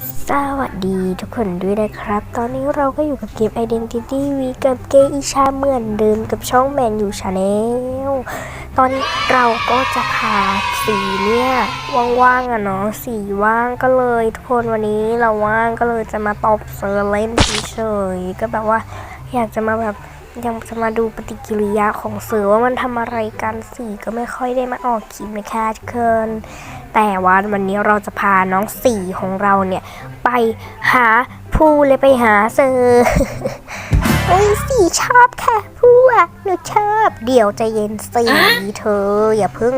สวัสดีทุกคนด้วยนะครับ ตอนนี้เราก็อยู่กับเกม Identity V กับเกมอีชาเหมือนเดิมกับช่องแมนยูชาแนลตอนนี้เราก็จะพาสีเนี่ยว่างๆอะเนาะสีว่างก็เลยทุกคนวันนี้เราว่างก็เลยจะมาตอบเซอร์เล่นเฉยๆก็แบบว่าอยากจะมาแบบ ยังจะมาดูปฏิกิริยาของเสือว่ามันทำอะไรกันสีก็ไม่ค่อยได้มาออกคลิปนะคะทุกคนแต่ว่าวันนี้เราจะพาน้องสีของเราเนี่ยไปหาผู้เลยไปหาเซอโอ้ยสีชอบค่ะผู้อะหนูชอบ เดี๋ยวใจเย็นสีเธอ อย่าเพิ่ง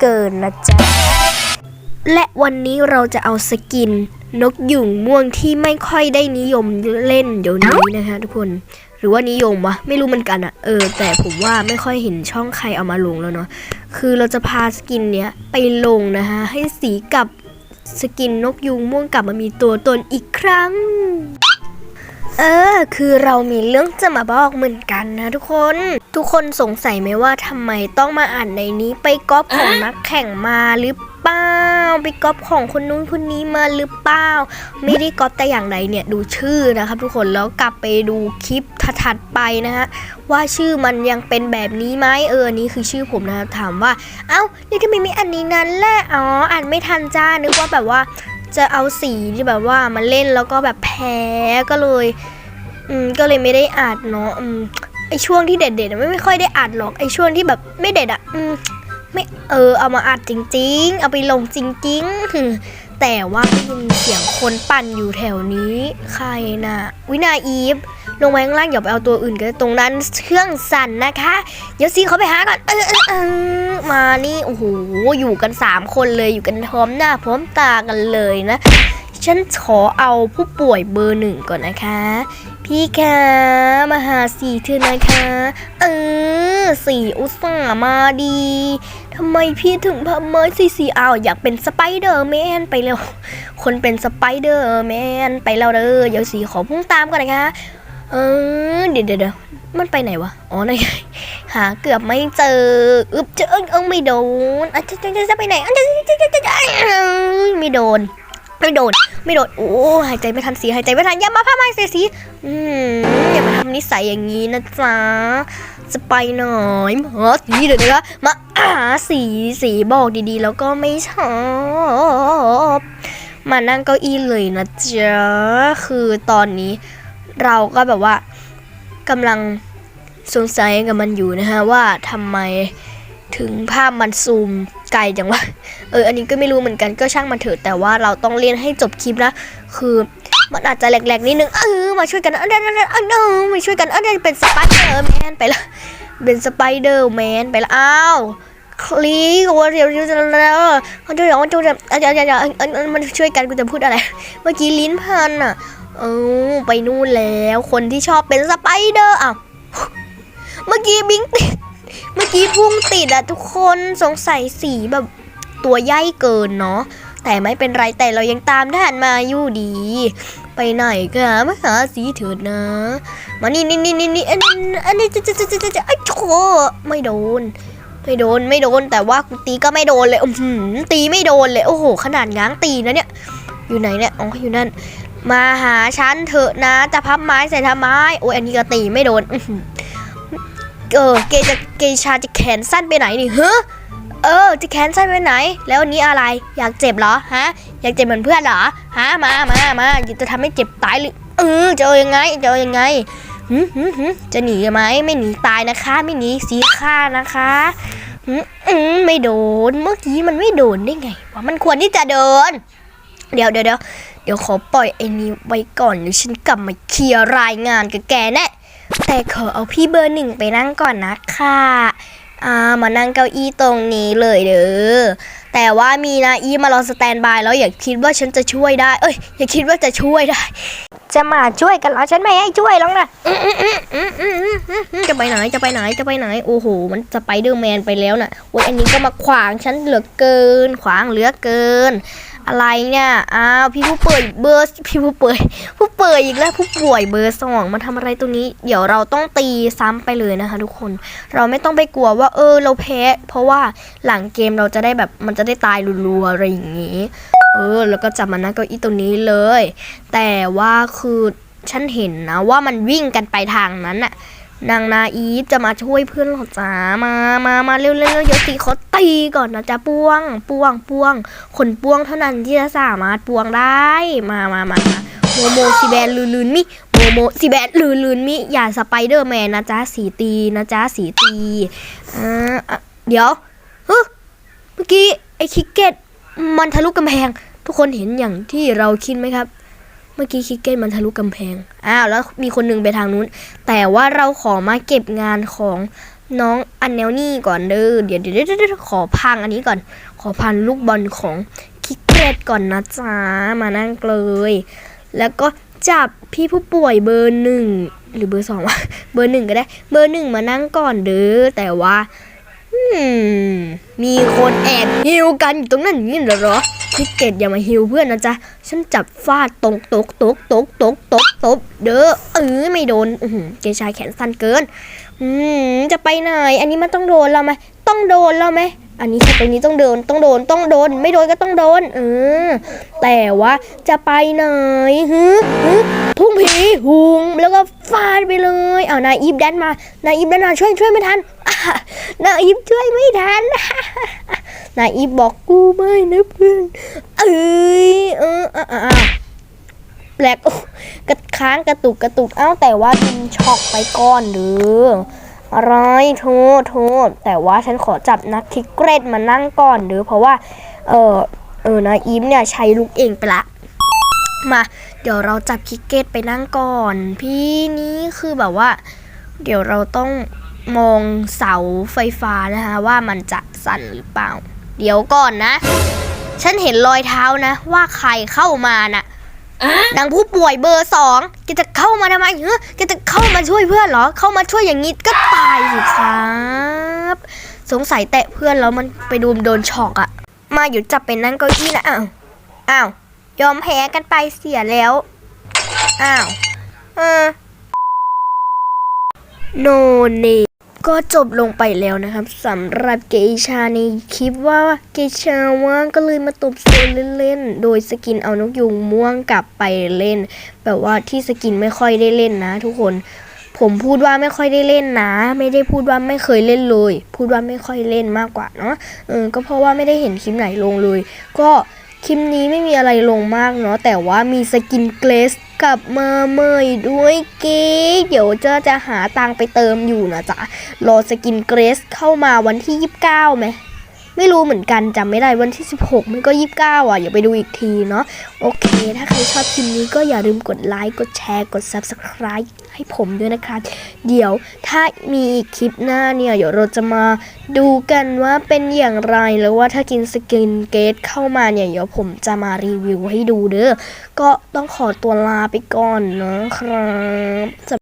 เกินนะจ๊ะ และวันนี้เราจะเอาสกิน นกยุงม่วงที่ไม่ค่อยได้นิยมเล่นเดี๋ยวนี้นะคะทุกคน หรือว่านิยมวะไม่รู้เหมือนกันอะเออ แต่ผมว่าไม่ค่อยเห็นช่องใครเอามาลงแล้วเนาะคือเราจะพาสกินเนี้ยไปลงนะคะให้สีกับสกินนกยุงม่วงกลับมามีตัวตนอีกครั้ง เออ คือเรามีเรื่องจะมาบอกเหมือนกันนะทุกคน ทุกคนสงสัยไหมว่าทำไมต้องมาอ่านในนี้ไปก๊อปของนักแข่งมาหรือเปล่า ไปก๊อปของคนนู้นคนนี้มาหรือเปล่า ไม่ได้ก๊อปแต่อย่างใดเนี่ยดูชื่อนะครับทุกคนแล้วกลับไปดูคลิปถัดไปนะฮะว่าชื่อมันยังเป็นแบบนี้ไหมเออนี้คือชื่อผมนะครับถามว่า เอ้าแล้วทำไมไม่อันนี้นั้นแหละอ๋ออ่านไม่ทันจ้านึกว่าแบบว่าจะเอาสีที่แบบว่ามาเล่นแล้วก็แบบแพ้ก็เลยอืมก็เลยไม่ได้อ่านเนาะอืมไอช่วงที่เด็ดๆไม่ไม่ค่อยได้อ่านหรอกไอช่วงที่แบบไม่เด็ดอะอืม ไม่เออเอามาอัดจริง ๆ เอาไปลงจริง ๆ แต่ว่าได้ยินเสียงคนปั่นอยู่แถวนี้ ใครน่ะวินาอีฟ ลงมาข้างล่างอย่าไปเอาตัวอื่นกันตรงนั้นเครื่องสั่นนะคะ เดี๋ยวซีเขาไปหาก่อนเออเออเออมานี่โอ้โหอยู่กัน 3 คนเลยอยู่กันพร้อมหน้าพร้อมตากันเลยนะ ฉันขอเอาผู้ป่วยเบอร์หนึ่งก่อนนะคะ พี่คะมาหาสีเธอนะคะ เออ สีอุตส่าห์มาดีทำไมพี่ถึงทำไมสีสีอ้าวอยากเป็นสไปเดอร์แมนไปแล้ว คนเป็นสไปเดอร์แมนไปแล้วเด้อเดี๋ยวสีขอพุ่งตามก่อนนะคะเออเดี๋ยวเดี๋ยวเดี๋ยวมันไปไหนวะ อ๋อไหนหาเกือบไม่เจอ อึบเจอเอิงไม่โดนอะจะจะจะไปไหนอะจะจะจะจะไม่โดน ไม่โดน ไม่โดนโอ้หายใจไม่ทันสีหายใจไม่ทันอย่ามาพามาเสียสีอืมอย่ามาทำนิสัยอย่างนี้นะจ๊ะจะไปหน่อยมาสีเดี๋ยวนะคะมาอาสีสีบอกดีๆ แล้วก็ไม่ชอบมานั่งเก้าอี้เลยนะจ๊ะคือตอนนี้เราก็แบบว่ากำลังสงสัยกับมันอยู่นะฮะว่าทำไม ถึงภาพมันซูมไกลจังวะเอออันนี้ก็ไม่รู้เหมือนกันก็ช่างมันเถอะแต่ว่าเราต้องเรียนให้จบคลิปนะคือมันอาจจะแหลกๆนิดนึงเออมาช่วยกันเออเออเออเออมาช่วยกันเออเป็นสไปเดอร์แมนไปละเป็นสไปเดอร์แมนไปละอ้าวคลีกว่าเดี๋ยวจะแล้วมันจะอย่างมันจะอาจารย์อาจารย์มันช่วยกันกูจะพูดอะไร เมื่อกี้ลิ้นพันอะเออไปนู่นแล้วคนที่ชอบเป็นสไปเดอร์อะเมื่อกี้บิงติด เมื่อกี้พุ่งติดอะทุกคนสงสัยสีแบบตัวใหญ่เกินเนาะแต่ไม่เป็นไรแต่เรายังตามทันมาอยู่ดี ไปไหนกันมาหาสีเถิดนะ มานี่นี่นี่นี่นี่อันนี้อันนี้จะจะจะจะจะไอ้โถไม่โดน ไม่โดนไม่โดนแต่ว่ากูตีก็ไม่โดนเลยอือหือตีไม่โดนเลยโอ้โห ขนาดง้างตีนะเนี่ย อยู่ไหนเนี่ยอ๋ออยู่นั่น มาหาฉันเถอะนะ จะพับไม้ใส่ทำไมโอ้ยอันนี้ก็ตีไม่โดนอื เออเกจะเกชาจะแขนสั้นไปไหนนี่เฮ้อเออ จะแขนสั้นไปไหน แล้วนี้อะไรอยากเจ็บเหรอฮะ อยากเจ็บเหมือนเพื่อนเหรอฮะมามามาอยาจะทำให้เจ็บตายหรือเออจะเอายังไงจะเอายังไงหืมหืมหืมจะหนีไหมไม่หนีตายนะคะ ไม่หนีสีฆ่านะคะหืมอืมไม่โดนเมื่อกี้มันไม่โดนได้ไงวะมันควรที่จะโดนเดี๋ยวเดี๋ยวเดี๋ยวเดี๋ยวขอปล่อยไอ้นี้ไว้ก่อนเดี๋ยวฉันกลับมาเคลียร์รายงานกับแกแน่ แต่ขอเอาพี่เบอร์หนึ่งไปนั่งก่อนนะค่ะอ่ามานั่งเก้าอี้ตรงนี้เลยเด้อ แต่ว่ามีนาอีมารอสแตนบายแล้วอย่าคิดว่าฉันจะช่วยได้ เอ้ยอย่าคิดว่าจะช่วยได้ จะมาช่วยกันเหรอฉันไม่ให้ช่วยหรอกนะอืมอืมอืมอืมอืมอืมอืมจะไปไหนจะไปไหนจะไปไหน โอ้โห มันสไปเดอร์แมนไปแล้วน่ะโอ้ยอันนี้ก็มาขวางฉันเหลือเกิน ขวางเหลือเกิน อะไรเนี่ยอ้าวพี่ผู้ป่วยเบอร์พี่ผู้ป่วยผู้ป่วยอีกแล้วผู้ป่วยเบอร์สองมาทำอะไรตรงนี้ เดี๋ยวเราต้องตีซ้ำไปเลยนะคะ ทุกคน เราไม่ต้องไปกลัวว่าเออเราแพ้ เพราะว่าหลังเกมเราจะได้แบบมันจะได้ตายรัวๆอะไรอย่างนี้โออ แล้วก็จับมานั่งเก้าอี้ตรงนี้เลย แต่ว่าคือฉันเห็นนะว่ามันวิ่งกันไปทางนั้นน่ะ นางนาอีฟจะมาช่วยเพื่อนหรอจ้ามามามาเร็วเร็วเร็วเดี๋ยวตีเขาตีก่อนนะจ๊ะป้วงป้วงป้วงขนป้วงเท่านั้นที่จะสามารถป้วงได้ มามามาโมโมซีแบนลืนลืนมิโมโมซีแบนลืนลืนมิอย่าสไปเดอร์แมนนะจ๊ะสีตีนะจ๊ะสีตีอ่าเดี๋ยวเฮ้เมื่อกี้ไอ้คิกเก็ตมันทะลุกำแพง ทุกคนเห็นอย่างที่เราคิดไหมครับ เมื่อกี้คิกเก้นมันทะลุกำแพง อ้าว แล้วมีคนหนึงไปทางนู้น แต่ว่าเราขอมาเก็บงานของน้องอันแนวนี่ก่อนเด้อ เดี๋ยวเดี๋ยวเดี๋ยวเดี๋ยวขอพังอันนี้ก่อน ขอพันลูกบอลของคิกเก็ตก่อนนะจ๊ะ มานั่งเลย แล้วก็จับพี่ผู้ป่วยเบอร์หนึ่งหรือเบอร์สองวะ เบอร์หนึ่งก็ได้ เบอร์หนึ่งมานั่งก่อนเด้อ แต่ว่าอืมมีคนแอบฮิวกันอยู่ตรงนั้นนี้เหรอ คิกเก็ตอย่ามาฮิวเพื่อนนะจ๊ะ ฉันจับฟาดตรงตกตกตกตกตกตกเด้อเออไม่โดนอืเกชายแขนสั้นเกิน อืมจะไปไหน อันนี้มันต้องโดนเราไหมต้องโดนเราไหมอันนี้สเปนี้ต้องโดนต้องโดนต้องโดน ไม่โดนก็ต้องโดนเออแต่ว่าจะไปไหนฮึฮึพุ่งผีหุงแล้วก็ฟาดไปเลยเอานายอีฟแดนมานายอีฟแดนมาช่วยช่วยไม่ทันนายอีฟช่วยไม่ทัน นายอีฟบอกกูไม่นะเพื่อน เอ้ยเอออะอะอะแปลกกระค้างกระตุกกระตุกเอ้าแต่ว่าดินช็อกไปก่อนเด้ออะไรโทษโทษแต่ว่าฉันขอจับนักคิกเกรดมานั่งก่อนเด้อเพราะว่า เออเออนะอีฟเนี่ยใช้ลูกเองไปละมา เดี๋ยวเราจับคิกเกตไปนั่งก่อน พี่นี้คือแบบว่า เดี๋ยวเราต้องมองเสาไฟฟ้านะคะว่ามันจะสั่นหรือเปล่า เดี๋ยวก่อนนะ ฉันเห็นรอยเท้านะ ว่าใครเข้ามาน่ะนางผู้ป่วยเบอร์สองแกจะเข้ามาทำไมเฮ้ยแกจะเข้ามาช่วยเพื่อนเหรอ เข้ามาช่วยอย่างนี้ก็ตายสิครับ สงสัยแตะเพื่อนแล้วมันไปโดนโดนช็อกอะมาอยู่จับเป็นนั่งเก้าอี้นะอ้าวอ้าวยอมแพ้กันไปเสียแล้วอ้าวเออโนเน ก็จบลงไปแล้วนะครับสำหรับเกอิชาในคลิปว่าเกอิชาว่างก็เลยมาตบโซนเล่นๆ โดยสกินเอานกยุงม่วงกลับไปเล่น แบบว่าที่สกินไม่ค่อยได้เล่นนะ ทุกคน ผมพูดว่าไม่ค่อยได้เล่นนะ ไม่ได้พูดว่าไม่เคยเล่นเลย พูดว่าไม่ค่อยเล่นมากกว่าเนาะเออก็เพราะว่าไม่ได้เห็นคลิปไหนลงเลย ก็คลิปนี้ไม่มีอะไรลงมากเนาะแต่ว่ามีสกินเกรส กลับมาใหม่ด้วยเก๊เดี๋ยวเจ้าจะหาตังไปเติมอยู่นะจ๊ะรอสกินเกรสเข้ามาวันที่ 29ไหม ไม่รู้เหมือนกันจำไม่ได้วันที่ 16 มันก็ 29 อะอย่าไปดูอีกทีเนาะโอเค ถ้าใครชอบคลิปนี้ก็อย่าลืมกดไลค์กดแชร์กด Subscribe ให้ผมด้วยนะคะเดี๋ยวถ้ามีอีกคลิปหน้าเนี่ยเดี๋ยวเราจะมาดูกันว่าเป็นอย่างไรแล้วว่าถ้ากินสกินเกตเข้ามาเนี่ยเดี๋ยวผมจะมารีวิวให้ดูเด้อก็ต้องขอตัวลาไปก่อนนะครับสำ